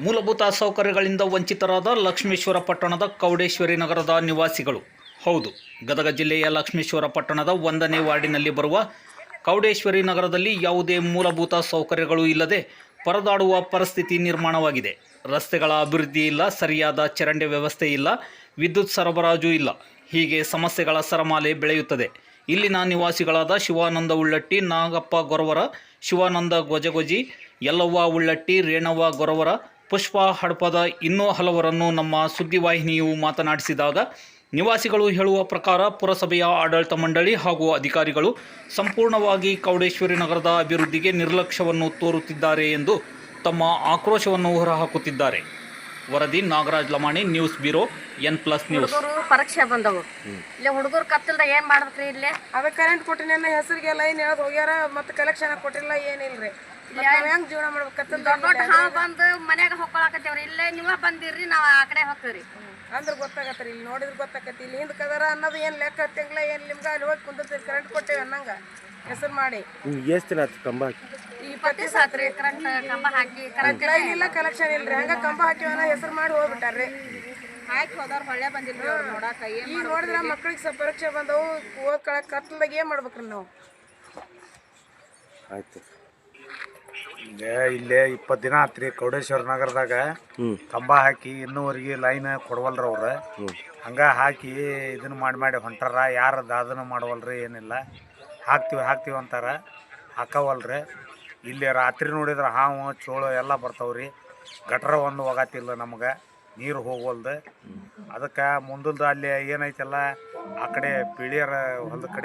ಮೂಲಭೂತ ಸೌಕರ್ಯಗಳಿಂದ ವಂಚಿತರಾದ ಲಕ್ಷ್ಮೇಶ್ವರ ಪಟ್ಟಣದ ಕೌಡೇಶ್ವರಿ ನಗರದ ನಿವಾಸಿಗಳು. ಹೌದು, ಗದಗ ಜಿಲ್ಲೆಯ ಲಕ್ಷ್ಮೇಶ್ವರ ಪಟ್ಟಣದ ಒಂದನೇ ವಾರ್ಡಿನಲ್ಲಿ ಬರುವ ಕೌಡೇಶ್ವರಿ ನಗರದಲ್ಲಿ ಯಾವುದೇ ಮೂಲಭೂತ ಸೌಕರ್ಯಗಳು ಇಲ್ಲದೆ ಪರದಾಡುವ ಪರಿಸ್ಥಿತಿ ನಿರ್ಮಾಣವಾಗಿದೆ. ರಸ್ತೆಗಳ ಅಭಿವೃದ್ಧಿ ಇಲ್ಲ, ಸರಿಯಾದ ಚರಂಡಿ ವ್ಯವಸ್ಥೆ ಇಲ್ಲ, ವಿದ್ಯುತ್ ಸರಬರಾಜು ಇಲ್ಲ. ಹೀಗೆ ಸಮಸ್ಯೆಗಳ ಸರಮಾಲೆ ಬೆಳೆಯುತ್ತದೆ. ಇಲ್ಲಿನ ನಿವಾಸಿಗಳಾದ ಶಿವಾನಂದ ಉಳ್ಳಟ್ಟಿ, ನಾಗಪ್ಪ ಗೊರವರ, ಶಿವಾನಂದ ಗೊಜಗೊಜಿ, ಯಲ್ಲವ್ವ ಉಳ್ಳಟ್ಟಿ, ರೇಣವ್ವ ಗೊರವರ ಪುಷ್ಪ ಹಡಪದ ಇನ್ನೂ ಹಲವರನ್ನು ನಮ್ಮ ಸುದ್ದಿವಾಹಿನಿಯು ಮಾತನಾಡಿಸಿದಾಗ ನಿವಾಸಿಗಳು ಹೇಳುವ ಪ್ರಕಾರ ಪುರಸಭೆಯ ಆಡಳಿತ ಮಂಡಳಿ ಹಾಗೂ ಅಧಿಕಾರಿಗಳು ಸಂಪೂರ್ಣವಾಗಿ ಕೌಡೇಶ್ವರಿ ನಗರದ ಅಭಿವೃದ್ಧಿಗೆ ನಿರ್ಲಕ್ಷ್ಯವನ್ನು ತೋರುತ್ತಿದ್ದಾರೆ ಎಂದು ತಮ್ಮ ಆಕ್ರೋಶವನ್ನು ಹೊರಹಾಕುತ್ತಿದ್ದಾರೆ. ವರದಿ Nagaraj Lamani news bureau N plus news. ಹುಡುಗರು ಪರೀಕ್ಷೆ ಬಂದವು. ಇಲ್ಲಿ ಹುಡುಗರು ಕತ್ತಿಲ್ದ ಏನ್ ಮಾಡ್ಬೇಕ್ರಿ ಇಲ್ಲಿ? ಅವೇ ಕರೆಂಟ್ ಕೊಟ್ಟಿನ ಹೆಸರಿಗೆ ಲೈನ್ ಹೇಳೋದು ಹೋಗ್ಯಾರ ಮತ್ತೆ ಕಲೆಕ್ಷನ್ ಕೊಟ್ಟಿಲ್ಲ ಏನಿಲ್ರಿ. ಹೆಂಗ್ ಜೀವನ ಮಾಡ್ಬೇಕತ್ತಂದ ದೊಡ್ಡ ಹಾವು ಬಂದು ಮನ್ಯಾಗ ಹೊಕ್ಕೊಳಕತ್ತೇವ್ರಿ. ಇಲ್ಲೇ ನೀವ ಬಂದಿರ್ರಿ ನಾವ್ ಆ ಕಡೆ ಹೋಗ್ತೀವ್ರಿ. ಅಂದ್ರೆ ಗೊತ್ತಾಗತ್ರಿ ಇಲ್ಲಿ ನೋಡಿದ್ರೆ ಗೊತ್ತಾಗತ್ತಿ ಇಲ್ಲಿ ಹಿಂದ್ ಕದರ ಅನ್ನೋದು ಏನ್ ಲೆಕ್ಕ ತಿಂಗ್ಳ ಏನ್ ನಿಮ್ಗೆ? ಅಲ್ಲಿ ಹೋಗಿ ಕುಂದಿರ್ತೀರಿ ಕರೆಂಟ್ ಕೊಟ್ಟೇವಿ ಅನ್ನಂಗ. ಹೆಸರು ಮಾಡಿ. ಎಷ್ಟು ದಿನ ಆಯ್ತು ಕಂಬ ಹಾಕಿ? ಇಪ್ಪತ್ತು ಸಾತ್ರಿ ಕರೆಂಟ್ ಕಂಬ ಹಾಕಿ ಕರೆಂಟ್ ಲೈನ್ ಇಲ್ಲ ಕಲೆಕ್ಷನ್ ಇಲ್ರಿ. ಹಂಗ ಕಂಬ ಹಾಕಿವನ ಹೆಸರು ಮಾಡಿ ಹೋಗ್ಬಿಟ್ಟಾರ್ರಿ. ಹಾಕಿ ಹೋದವ್ರು ಹೊಳ್ಳೆ ಬಂದಿಲ್ರಿ ಅವ್ರು ನೋಡಾಕ ಏನ್ ಈಗ ನೋಡಿದ್ರ ಮಕ್ಳಿಗೆ ಸ್ವಲ್ಪ ಪರೀಕ್ಷೆ ಬಂದವು ಓದ್ಕೊಳಕ್ ಕತ್ಲದಾಗ ಏನ್ ಮಾಡ್ಬೇಕ್ರಿ ನಾವು? ಆಯ್ತು. ಈಗ ಇಲ್ಲೇ ಇಪ್ಪತ್ತು ದಿನ ಆತ್ರಿ ಕೌಡೇಶ್ವರ ನಗರದಾಗ. ಕಂಬ ಹಾಕಿ ಇನ್ನೂವರೆಗೆ ಲೈನ್ ಕೊಡವಲ್ರ ಅವ್ರು. ಹಂಗ ಹಾಕಿ ಇದನ್ನ ಮಾಡಿ ಮಾಡಿ ಹೊಂಟಾರ. ಯಾರು ದಾದನ ಮಾಡವಲ್ರಿ ಏನಿಲ್ಲ. ಹಾಕ್ತಿವಿ ಹಾಕ್ತಿವಿ ಅಂತಾರ. ಹಾಕವಲ್ರಿ. ಇಲ್ಲಿ ರಾತ್ರಿ ನೋಡಿದ್ರೆ ಹಾವು ಚೋಳು ಎಲ್ಲ ಬರ್ತಾವ್ರಿ. ಗಟ್ರ ಒಂದು ಹೋಗತ್ತಿಲ್ಲ ನಮ್ಗೆ. ನೀರು ಹೋಗವಲ್ದು. ಅದಕ್ಕೆ ಮುಂದಲ್ದು ಅಲ್ಲಿ ಏನೈತಲ್ಲ ಆ ಕಡೆ ಪಿಳಿಯರ ಹೊಲದ ಕಡೆ